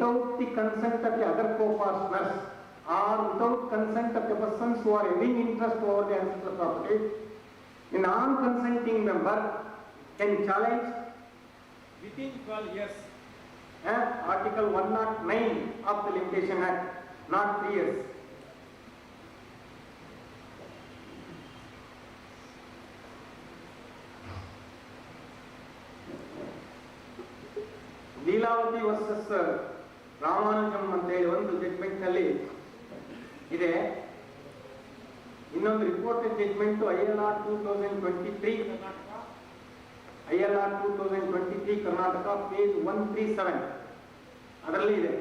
without the consent of the other co-partners or without consent of the persons who are having interest over the ancestral property, a non-consenting member can challenge within 12 years and Article 109 of the Limitation Act, not 3 years. Leelavati versus uh, Ramanujam ಅಂತೇಳಿ ಒಂದು ಜಡ್ಮೆಂಟ್ನಲ್ಲಿ ಇದೆ. ಇನ್ನೊಂದು reported judgement I L R two thousand twenty three I L R two thousand twenty three Karnataka page one three seven ಅದರಲ್ಲಿ ಇದೆ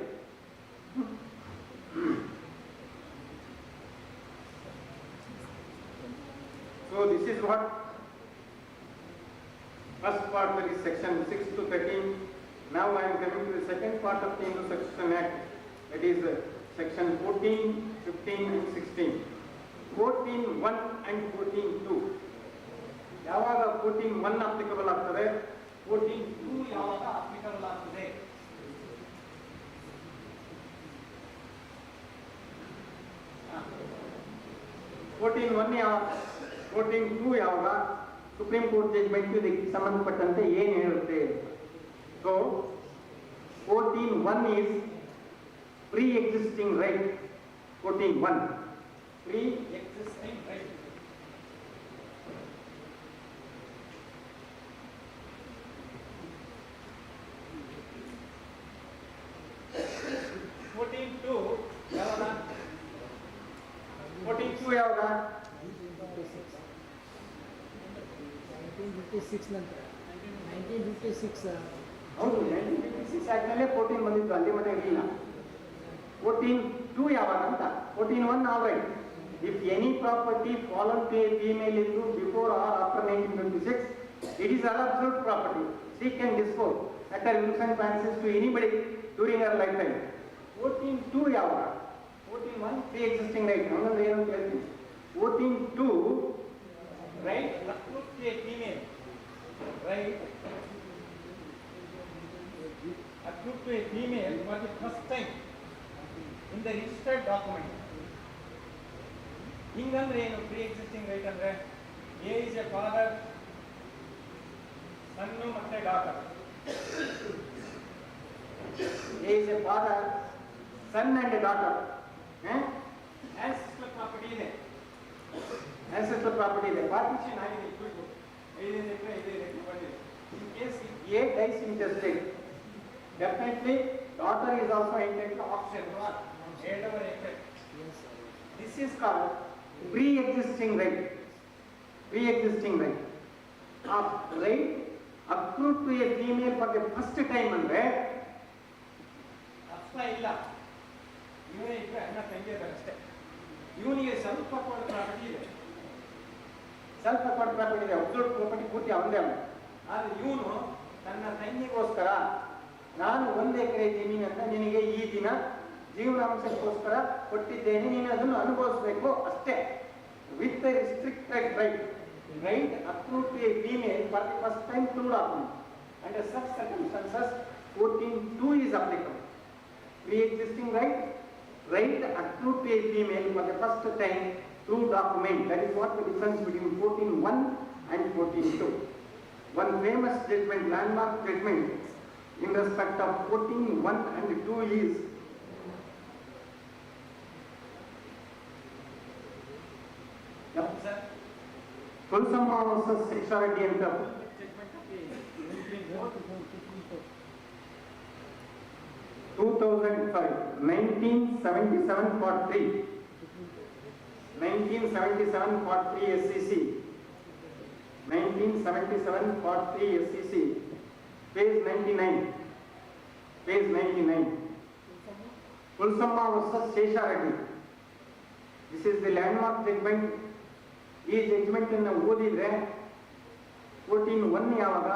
so this is what first part section six to thirteen Now I am coming to the second part of the Intersection Act, that is uh, section 14, 15 and 16. 14 1 and 14 2. ಯಾವಾಗ fourteen one applicable ಆಗ್ತದೆ fourteen two ಯಾವಾಗ applicable ಆಗ್ತದೆ fourteen one ಯಾವಾಗ fourteen two ಯಾವಾಗ supreme court judgment ಇದಕ್ಕೆ ಸಂಬಂಧಪಟ್ಟಂತೆ ಏನು ಹೇಳುತ್ತೆ so fourteen one is pre existing right fourteen one pre existing right fourteen two ಯಾವಾಗ ಫೋರ್ಟೀನ್ ಟೂ ಯಾವಾಗ ನೈನ್ಟೀನ್ ಫಿಫ್ಟಿ ಸಿಕ್ಸ್ ನಂತರ ನೈನ್ಟೀನ್ ಫಿಫ್ಟಿ ಸಿಕ್ಸ್ ಹೌದು ನೈನ್ಟೀನ್ ಫಿಫ್ಟಿ ಸಿಕ್ಸ್ ಆದ್ಮೇಲೆ ಫೋರ್ಟೀನ್ ಬಂದಿತ್ತು ಅಲ್ಲಿ ಮಟ್ಟ ಇರಲಿಲ್ಲ ಫೋರ್ಟೀನ್ ಟೂ ಯಾವಾಗ ಅಂತ fourteen one all right if any property fallen to a female into before or after nineteen twenty six it is her absolute property she can dispose at her use and fancies to anybody during her lifetime fourteen two ಯಾವಾಗ fourteen one pre existing right ಹಂಗಂದ್ರೆ ಏನು ಅಂತ ಹೇಳ್ತೀನಿ fourteen two right accrue to a female right accrue to a female for the first time in the registered document ಹಿಂಗಂದ್ರೆ ಏನು pre existing right ಅಂದ್ರೆ A is a father son ಮತ್ತೆ daughter is a father, son and a daughter. Eh? Ancestor property ಇದೆ Ancestral property ಇದೆ. Partition ಆಗಿದೆ ಇಟ್ಬಿಟ್ಟು ಐದೈದು ಎಕರೆ ಐದೈದು ಎಕರೆ ಬಂದಿದೆ in case if A dies intestate, definitely daughter is also entitled to option one. This is called pre-existing right. Pre-existing right. Of right accrued to a female for the first time ಅಂದ್ರೆ ಅರ್ಥ ಇಲ್ಲ ಇವನೇ ಇದ್ರೆ ಅಣ್ಣ ತಂಗಿ ಅಷ್ಟೇ ಇವನಿಗೆ ಸ್ವಲ್ಪ ಕೊಡ ಪ್ರಾಪರ್ಟಿ ಇದೆ ಸ್ವಲ್ಪ property. ಪ್ರಾಪರ್ಟಿ ಇದೆ ಅಬ್ಸಲ್ಯೂಟ್ ಪ್ರಾಪರ್ಟಿ ಪೂರ್ತಿ ಅವನದೇ ಅವನು ಆದರೆ ಇವನು ತನ್ನ ತಂಗಿಗೋಸ್ಕರ ನಾನು ಒಂದು ಎಕರೆ ಅಂತ ನಿನಗೆ ಈ ದಿನ ಜೀವನಾಂಶಕ್ಕೋಸ್ಕರ ಕೊಟ್ಟಿದ್ದೇನೆ. ನೀನು ಅದನ್ನು ಅನುಭವಿಸ್ಬೇಕು ಅಷ್ಟೇ. With a restricted right right approve to a female for the first time to document and sucks success fourteen two is applicable preexisting right right approve to a female for the first time to document that is what the difference between fourteen one and fourteen two one famous statement landmark statement in respect of 14, 1 and 2 is Tulsam versus Shiksha Reddy and Cup. Two thousand five, nineteen seventy seven part three, nineteen seventy seven part three SEC, nineteen seventy seven part three SEC. SCC, ninety nine page ninety nine Hulsamma versus Sheshareddy. This This is the landmark judgment. ಈ judgment ಅನ್ನು ಓದಿದ್ರೆ fourteen one ಯಾವಾಗ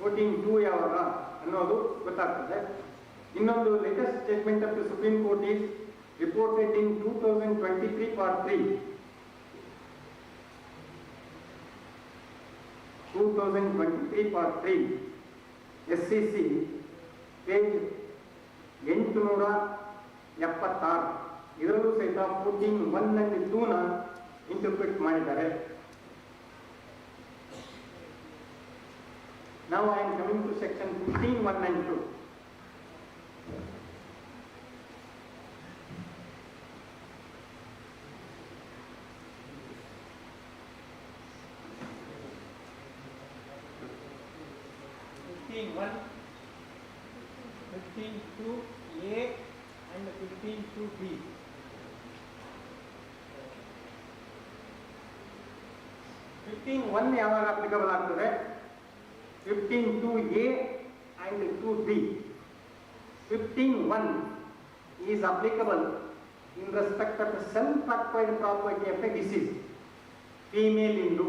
fourteen two ಯಾವಾಗ ಅನ್ನೋದು ಗೊತ್ತಾಗ್ತದೆ. ಇನ್ನೊಂದು latest statement of the Supreme Court is reported in two thousand twenty three part three two thousand twenty three part three S C C page ಎಂಟು ಎಂಟುನೂರ ಎಪ್ಪತ್ತಾರು. ಇದರಲ್ಲೂ ಸಹಿತ ಫೋರ್ಟೀನ್ ಒನ್ ಅಂಡ್ ಟೂನ ಇಂಟರ್ಪ್ರಿಟ್ ಮಾಡಿದ್ದಾರೆ. ನಾವು I am coming to section fifteen one nine two 15 to A and 15 to B. Fifteen one ಯಾವಾಗ applicable ಆಗ್ತದೆ fifteen two A and two B fifteen one is applicable in respect of self acquired property of a deceased female Hindu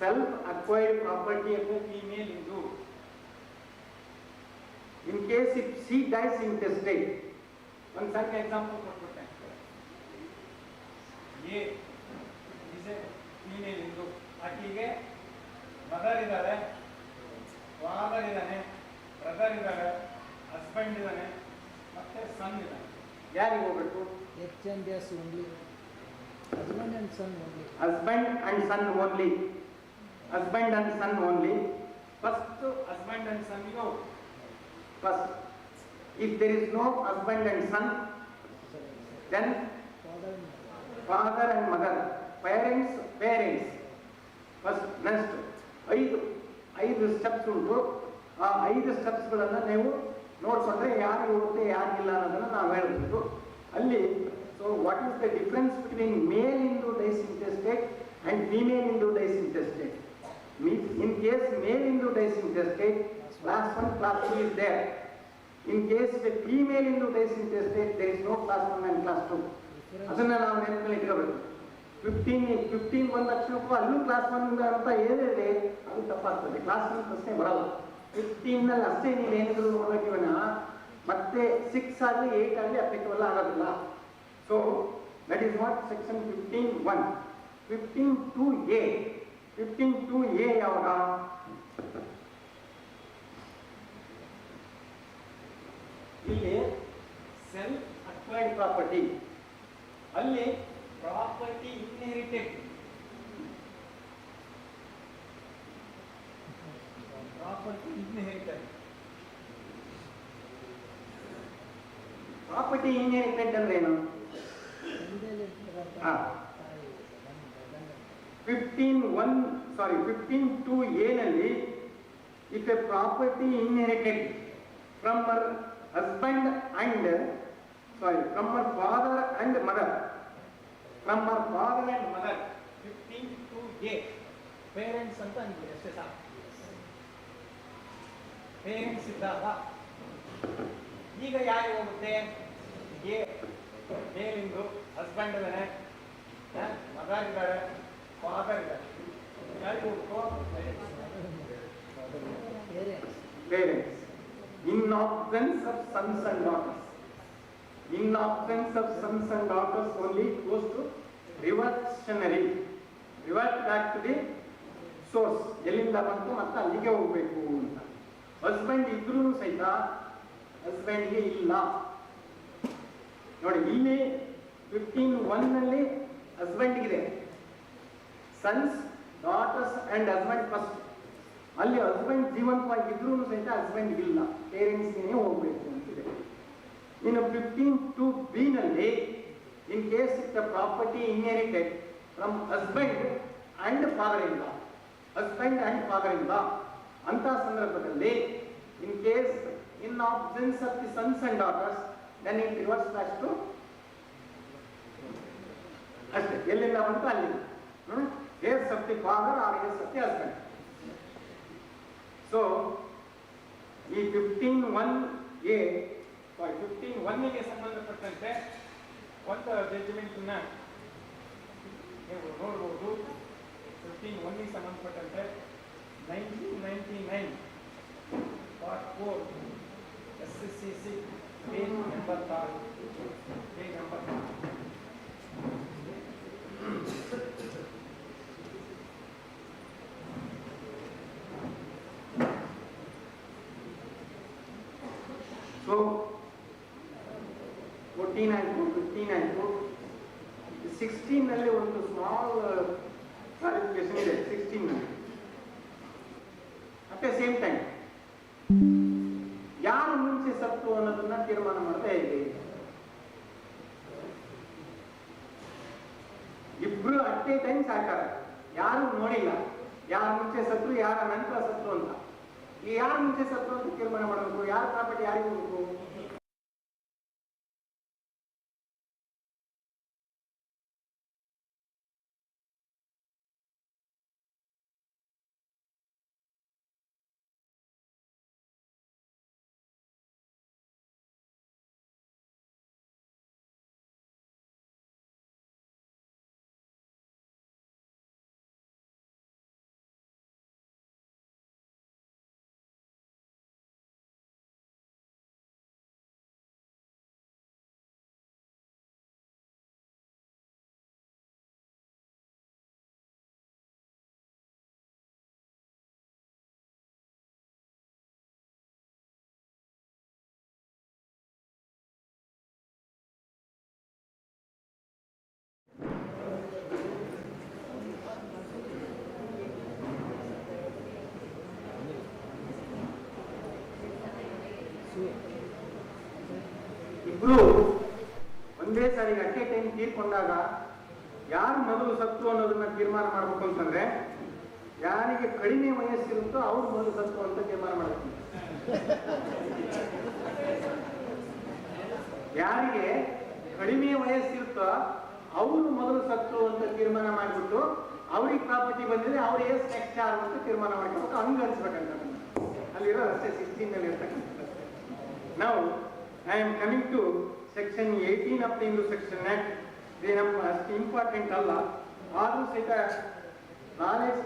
self acquired property of a female Hindu In case if she dies intestate ಒಂದು ಸಣ್ಣ example ಕೊಟ್ಬಿಟ್ಟೆ A is A female ಇಂದು ಆಕೆಗೆ mother ಇದ್ದಾರೆ father ಇದ್ದಾನೆ brother ಇದ್ದಾರೆ husband ಇದ್ದಾನೆ ಮತ್ತೆ ಸನ್ ಇದ್ದಾನೆ ಯಾರಿಗೆ ಹೋಗ್ಬೇಕು H and S only husband and son only husband and son only. Husband and son only. First husband and ಸನ್ನಿಗೆ First, if there is no husband and son, then father and mother, parents, parents. First, next, ಐದು ಐದು steps ಉಂಟು. ಆ ಐದು ಸ್ಟೆಪ್ಸ್ಗಳನ್ನು ನೀವು ನೋಡ್ಕೊಂಡ್ರೆ ಯಾರು ಹೋಗುತ್ತೆ ಯಾರಿಗಿಲ್ಲ ಅನ್ನೋದನ್ನು ನಾವು ಹೇಳ್ಬೋದು. ಅಲ್ಲಿ so what is the difference between male Hindu dies intestate and female Hindu dies intestate in case male Hindu dies intestate class one class In case there in case female Hindu dies intestate there is no class one and class two ಅದನ್ನ ನಾವು ನೆನಪಲ್ಲಿ ಇಟ್ಕೋಬೇಕು. Fifteen fifteen ಬಂದ ತಕ್ಷಣಕ್ಕೂ ಅಲ್ಲೂ class one ಅಂತ ಹೇಳಿದ್ರೆ ಅದು ತಪ್ಪಾಗ್ತದೆ. Class one ಪ್ರಶ್ನೆ ಬರಲ್ಲ. ಫಿಫ್ಟೀನಲ್ಲಿ ಅಷ್ಟೇ ನೀನು ಏನಿದ್ರು ಒಳಗಿವನ ಮತ್ತೆ ಸಿಕ್ಸ್ ಆಗಲಿ ಏಟ್ ಆಗಲಿ ಅಪ್ಲಿಕಬಲ್ ಆಗೋದಿಲ್ಲ. So that is what section fifteen one fifteen two A fifteen two A ಯಾವಾಗ? ಇಲ್ಲಿ ಸೆಲ್ಫ್ ಅಕ್ವೈರ್ಡ್ ಪ್ರಾಪರ್ಟಿ ಅಲ್ಲಿ property inherited property inherited property inherited ಅಂದ್ರೆ ಏನು ತಂದೆಯಲ್ಲಿ ಇರ್ತಕ್ಕಂಥ ಹಾ. ತಾಯಿ ಗಂಡ ಗಂಡ fifteen one sorry fifteen two ಎನಲ್ಲಿ if a property inherited from her husband and sorry from her father and mother from her father and mother fifteen two A parents ಅಂತ ಅನ್ಬಿಡಿ ಅಷ್ಟೇ ಸಾಕು ಪೇರೆಂಟ್ಸ್ ಇದ್ದಾಗ ಈಗ ಯಾರಿಗೆ ಹೋಗುತ್ತೆ ಎ ಮೇಲಿಂದು ಹಸ್ಬೆಂಡ್ ಇದ್ದಾನೆ mother ಇದ್ದಾರೆ ಫಾದರ್ ಇದ್ದಾರೆ ಯಾರಿಗೆ ಹೋಗ್ಬೇಕು parents parents in absence of sons and daughters. In absence of sons and daughters only it goes to reversionary. Revert back to the source. ಎಲ್ಲಿಂದ ಬಂತು ಮತ್ತೆ ಅಲ್ಲಿಗೆ ಹೋಗ್ಬೇಕು ಅಂತ ಹಸ್ಬೆಂಡ್ ಇದ್ರೂ ಸಹಿತ ಹಸ್ಬೆಂಡ್ಗೆ ಇಲ್ಲ ನೋಡಿ ಇಲ್ಲಿ fifteen husband ಹಸ್ಬೆಂಡ್ಗಿದೆ sons daughters and husband first ಅಲ್ಲಿ ಹಸ್ಬೆಂಡ್ ಜೀವಂತವಾಗಿದ್ರೂ ಸಹಿತ ಹಸ್ಬೆಂಡ್ ಇಲ್ಲ. ಪೇರೆಂಟ್ಸ್ಗೆ ಹೋಗ್ಬೇಕು ಅಂತಿದೆ. ಇನ್ನು ಫಿಫ್ಟೀನ್ ಟು ಬಿ ನಲ್ಲಿ in case the property inherited from husband and father ಇಂದ ಹಸ್ಬೆಂಡ್ ಅಂಡ್ ಫಾದರ್ ಇಂದ ಅಂತ ಸಂದರ್ಭದಲ್ಲಿ in case in absence of the sons and daughters then it reverse ಅಷ್ಟು ಅಷ್ಟೇ ಎಲ್ಲಿಂದ ಬಂತು? ಅಲ್ಲಿ heirs of the father are heirs the husband so ಈ ಫಿಫ್ಟೀನ್ ಒನ್ ಎ ಫಿಫ್ಟೀನ್ ಒನ್ನಿಗೆ ಸಂಬಂಧಪಟ್ಟಂತೆ ಒಂದು ಜಡ್ಜ್ಮೆಂಟನ್ನ ನೀವು ನೋಡ್ಬೋದು ಫಿಫ್ಟೀನ್ ಒನ್ನಿಗೆ ಸಂಬಂಧಪಟ್ಟಂತೆ nineteen ninety nine part four S S C C page ಎಂಬತ್ತಾರು ಪೇಜ್ ಎಂಬತ್ತಾರು fourteen ಆಯಿತು ಫಿಫ್ಟೀನ್ ಆಯಿತು ಸಿಕ್ಸ್ಟೀನಲ್ಲಿ ಒಂದು ಸ್ಮಾಲ್ ಕ್ಲಾರಿಫಿಕೇಶನ್ ಇದೆ ಸಿಕ್ಸ್ಟೀನ್ನಲ್ಲಿ ಅಟ್ ದ ಸೇಮ್ ಟೈಮ್ ಯಾರು ಮುಂಚೆ ಸತ್ತು ಅನ್ನೋದನ್ನ ತೀರ್ಮಾನ ಮಾಡ್ತಾ ಇದ್ದೀವಿ ಇಬ್ರು ಅಟ್ ಎ ಟೈಮ್ ಸಾಕಾರ ಯಾರು ನೋಡಿಲ್ಲ. ಯಾರ ಮುಂಚೆ ಸತ್ರು ಯಾರ ನಂತರ ಸತ್ರು ಅಂತ. ಈ ಯಾರು ಮುಂಚೆ ಸತ್ರು ಅಂತ ತೀರ್ಮಾನ ಮಾಡಬೇಕು? ಯಾರ ಪ್ರಾಪರ್ಟಿ ಯಾರಿಗೂ ಹೋಗ್ಬೇಕು ಇಬ್ರು ಒಂದೇ ಸಾರಿಗೆ ಅಟ್ ಟೈಮ್ ತೀರ್ಕೊಂಡಾಗ ಯಾರು ಮೊದಲು ಸತ್ತು ಅನ್ನೋದನ್ನ ತೀರ್ಮಾನ ಮಾಡ್ಬೇಕು ಅಂತಂದ್ರೆ ಯಾರಿಗೆ ಕಡಿಮೆ ವಯಸ್ಸಿರುತ್ತೋ ಅವ್ರು ಮೊದಲು ಸತ್ತು ಅಂತ ತೀರ್ಮಾನ ಮಾಡಬೇಕು. ಯಾರಿಗೆ ಕಡಿಮೆ ವಯಸ್ಸಿರುತ್ತೋ ಅವರು ಮೊದಲು ಸತ್ತು ಅಂತ ತೀರ್ಮಾನ ಮಾಡಿಬಿಟ್ಟು ಅವ್ರಿಗೆ ಪ್ರಾಪರ್ಟಿ ಬಂದಿದೆ ಅವ್ರು ಎಸ್ ನೆಕ್ಸ್ಟ್ ಯಾರು ಅಂತ ತೀರ್ಮಾನ ಮಾಡ್ಕೋಬೇಕು. ಹಂಗ ಅನ್ಸ್ಬೇಕಂತ. ಅಲ್ಲಿರೋ ರಸ್ತೆ ಸಿಕ್ಸ್ಟೀನ್ ಅಲ್ಲಿ ಇರ್ತಕ್ಕಂಥದ್ದು ನಾವು I am coming to section eighteen of the Hindu section act ಇದು ನಮ್ಮ ಅಷ್ಟು ಇಂಪಾರ್ಟೆಂಟ್ ಅಲ್ಲ ಆದರೂ ಸಹಿತ ನಾಲೆಜ್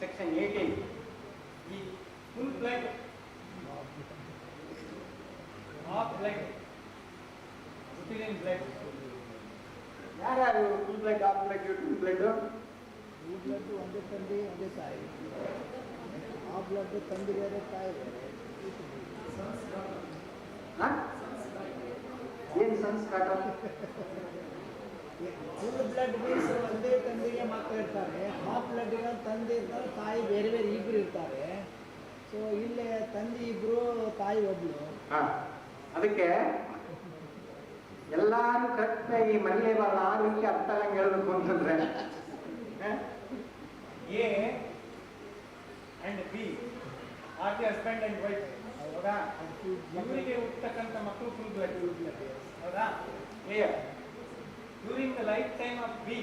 ಸೆಕ್ಷನ್ ಏಯ್ಟೀನ್ ಈ full blood half blood uterine blood ಯಾರ್ಯಾರು full blood half blood two blood ಈ ಬ್ಲಡ್ ಒಂದೇ ತಂದೆ ಒಂದೇ ತಾಯಿ ಆ ಬ್ಲಡ್ ತಂದೆ ಬೇರೆ ತಾಯಿ ಬೇರೆ ಏನು ಸಂಸ್ಕಾರ ಫುಲ್ ಬ್ಲಡ್ ಮೀನ್ಸ್ ಒಂದೇ ತಂದೆಗೆ ಮಕ್ಕಳು ಇರ್ತಾರೆ ಹಾಫ್ ಬ್ಲಡ್ಗೆ ತಂದೆ ಇರ್ತಾರೆ ತಾಯಿ ಬೇರೆ ಬೇರೆ ಇಬ್ರು ಇರ್ತಾರೆ ಸೊ ಇಲ್ಲೇ ತಂದೆ ಇಬ್ರು ತಾಯಿ ಒಬ್ಳು ಹಾ ಅದಕ್ಕೆ ಎಲ್ಲಾರು ಕರೆಕ್ಟ್ ಈ ಮರಲೇ ಬರಲ್ಲ ಆ ರೀತಿ ಅರ್ಥ ಆಗಂಗೆ ಹೇಳ್ಬೇಕು ಅಂತಂದ್ರೆ ಹ? A and B are the husband and wife ಹೌದಾ ಇವರಿಗೆ ಹುಟ್ಟತಕ್ಕಂಥ ಮಕ್ಕಳು ಫುಲ್ ಬ್ಲಡ್ ಹೌದಾ? Clear during the lifetime of B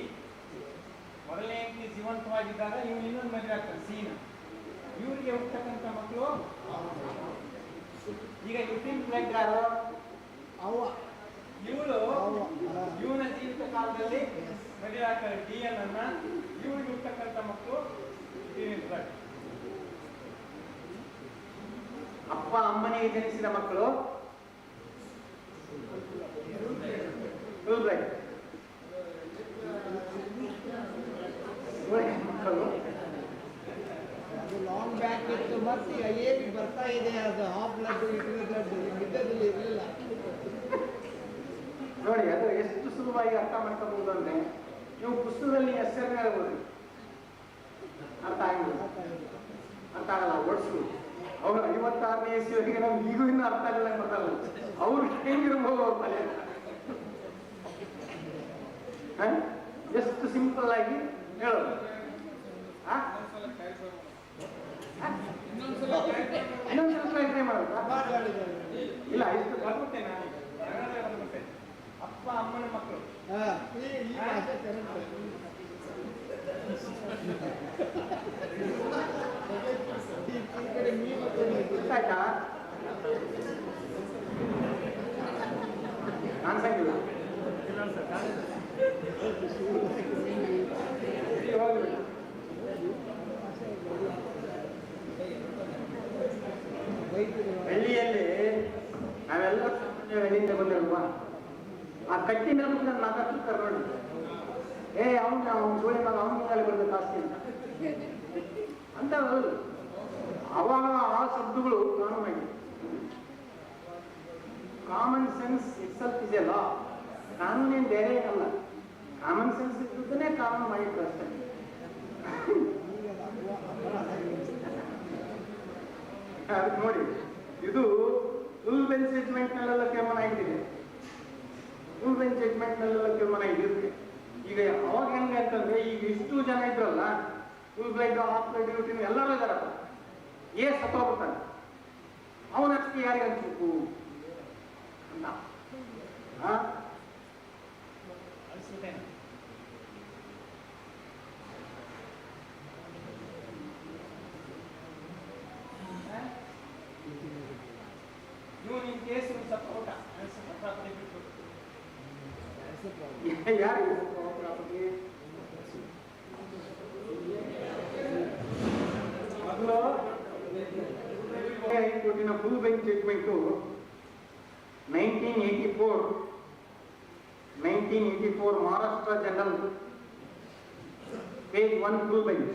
ಮೊದಲನೇ ಹೆಂಡತಿ ಜೀವಂತವಾಗಿದ್ದಾಗ ಇವನು ಇನ್ನೊಂದು ಮದುವೆ ಆಗ್ತಾನೆ ಸೀನ. ಇವರಿಗೆ ಹುಟ್ಟತಕ್ಕಂಥ ಮಕ್ಕಳು ಈಗ ಯುಟಿನ್ ಬ್ಲಡ್ ಯಾರು? ಅವ ಇವಳು. ಇವನ ಜೀವಿತ ಕಾಲದಲ್ಲಿ ಮದುವೆ ಆಗ್ತಾರೆ ಡಿ ಎನ್ ಅನ್ನ. ಇವ್ರಿಗೆ ಹುಟ್ಟತಕ್ಕಂಥ ಮಕ್ಕಳು ಬ್ಲಡ್ ಅಪ್ಪ ಅಮ್ಮನಿಗೆ ಜನಿಸಿದ ಮಕ್ಕಳು. ಲಾಂಗ್ ಬ್ಯಾಕ್ ಇತ್ತು ಮತ್ತೆ ಬರ್ತಾ ಇದೆ ಅದು ಹಾಫ್ ಬ್ಲಡ್ ಇಟ್ಟಿನ ಬ್ಲಡ್ ಗಿಡ್ಡದಲ್ಲಿ ಇರಲಿಲ್ಲ. ನೋಡಿ ಅದು ಎಷ್ಟು ಸುಲಭವಾಗಿ ಅರ್ಥ ಮಾಡ್ಕೋಬಹುದು ಅಂದ್ರೆ ನೀವು ಪುಸ್ತಕದಲ್ಲಿ ಹೆಸರನ್ನ ಹೇಳ್ಬೋದು ಅರ್ಥ ಆಗಿಲ್ಲ ಅರ್ಥ ಆಗಲ್ಲ ಓಡಿಸು ಅವ್ರು ಐವತ್ತಾರನೇ ಇಸ್ವಿಯವರೆಗೆ ನಮ್ಗೆ ಈಗೂ ಇನ್ನೂ ಅರ್ಥ ಆಗಿಲ್ಲ ಗೊತ್ತಲ್ಲ. ಅವ್ರು ಹೆಂಗಿರ್ಬೋದು ಅವ್ರ ತಲೆ? ಎಷ್ಟು ಸಿಂಪಲ್ ಆಗಿ ಹೇಳೋದು. ಇಲ್ಲ ಅಪ್ಪ ಅಮ್ಮನ ಮಕ್ಕಳು. ಹಾ ಈ ಈ ಭಾಷೆ correct. ಈ ಈ ಕಡೆ ಮೀನು ಕೊಡ್ಲಿಕ್ಕೆ. ಗೊತ್ತಾಯ್ತಾ ಕಾಣಿಸಂಗಿಲ್ಲ ಇಲ್ಲಿ ಹೋಗ್ಬಿಡು. ವೈದ್ಯರು ಹಳ್ಳಿಯಲ್ಲಿ ನಾವೆಲ್ಲ ಸಾಮಾನ್ಯ ಹಳ್ಳಿಯಿಂದ ಬಂದಿರಲ್ವಾ ಆ ಕಟ್ಟಿ ಮೇಲೆ ಬಂದು ಮಾತಾಡ್ತಿರ್ತಾರೆ ನೋಡಿ ಏ ಅವ್ನು ಅವ್ನು ಗೋಳಿ ಮಗ ಅವನ ಮೇಲೆ ಬರ್ಬೇಕು ಆಸ್ತಿ ಅಂತ ಅಂತ ಅವಾಗ ಆ ಶಬ್ದಗಳು ಕಾನೂನಾಗಿ common sense itself is a law ಕಾನೂನೇನು ಬೇರೆ ಏನಲ್ಲ. ಕಾಮನ್ ಸೆನ್ಸ್ ಇದ್ದನ್ನೇ ಕಾನೂನು ಮಾಡಿದ್ರು ಅಷ್ಟೇ. ನೋಡಿ, ಇದು ಫುಲ್ ಬೆಂಚ್ ಜಡ್ಜ್ಮೆಂಟ್ನಲ್ಲೆಲ್ಲ ತೀರ್ಮಾನ ಆಗಿದೆ ಫುಲ್ ಬೆಂಚ್ ಜಡ್ಜ್ಮೆಂಟ್ನಲ್ಲೆಲ್ಲ ತೀರ್ಮಾನ ಆಗಿರುತ್ತೆ ಈಗ ಅವಾಗ ಹೆಂಗೆ ಅಂತಂದ್ರೆ, ಈಗ ಇಷ್ಟು ಜನ ಇದ್ರಲ್ಲ ಫುಲ್ ಹಾಫ್ ಬ್ಲೈಡ್ ಡ್ಯೂಟಿ ಎಲ್ಲರೂ ಇದಾರಪ್ಪ. ఏ సతోపతను అవును అతికి అడిగని చెప్పు అన్నా ಹೈಕೋರ್ಟಿನ full bench judgment nineteen eighty four nineteen eighty four Maharashtra general page one full bench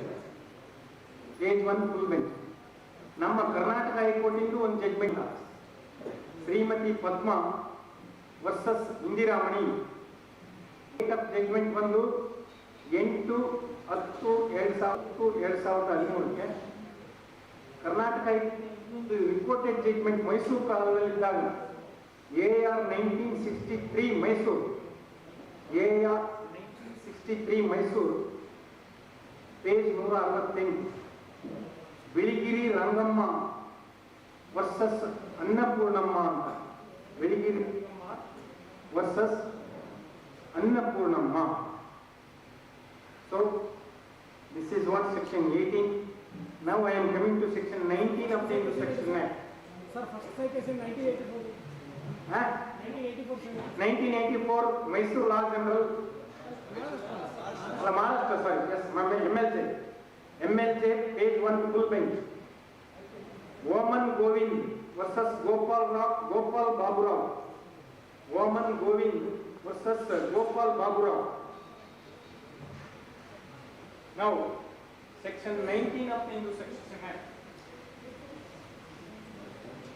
page one full bench ನಮ್ಮ ಕರ್ನಾಟಕ ಹೈಕೋರ್ಟಿಂದು ಒಂದು judgment Shrimati Padma versus Indiramani. Judgment ಬಂದು ಎಂಟು ಹತ್ತು, ಎರಡು ಸಾವಿರ ಎರಡು ಸಾವಿರದ ಹದಿಮೂರಕ್ಕೆ Karnataka reported judgment Mysuru ಕಾಲದಲ್ಲಿದ್ದಾಗ A R nineteen sixty three Mysore A R sixty three Mysore page ನೂರ ಅರವತ್ತೆಂಟು ಬಿಳಿಗಿರಿ ರಂಗಮ್ಮ ವರ್ಸಸ್ ಅನ್ನಪೂರ್ಣಮ್ಮ ಅಂತ Biligiri versus Annapurnamma so this is what section 18 now i am coming to section 19 of the section act sir first citation nineteen eighty four huh? Nineteen eighty four 1984 Mysore law general ಅಲ್ಲ Maharashtra sorry S M L J M L J page one full bench Oman Govind versus Gopal Rao Gopal Baburao Oman Govind versus Gopal Baburao ನಾವು Section 19 of the Hindu Succession Act.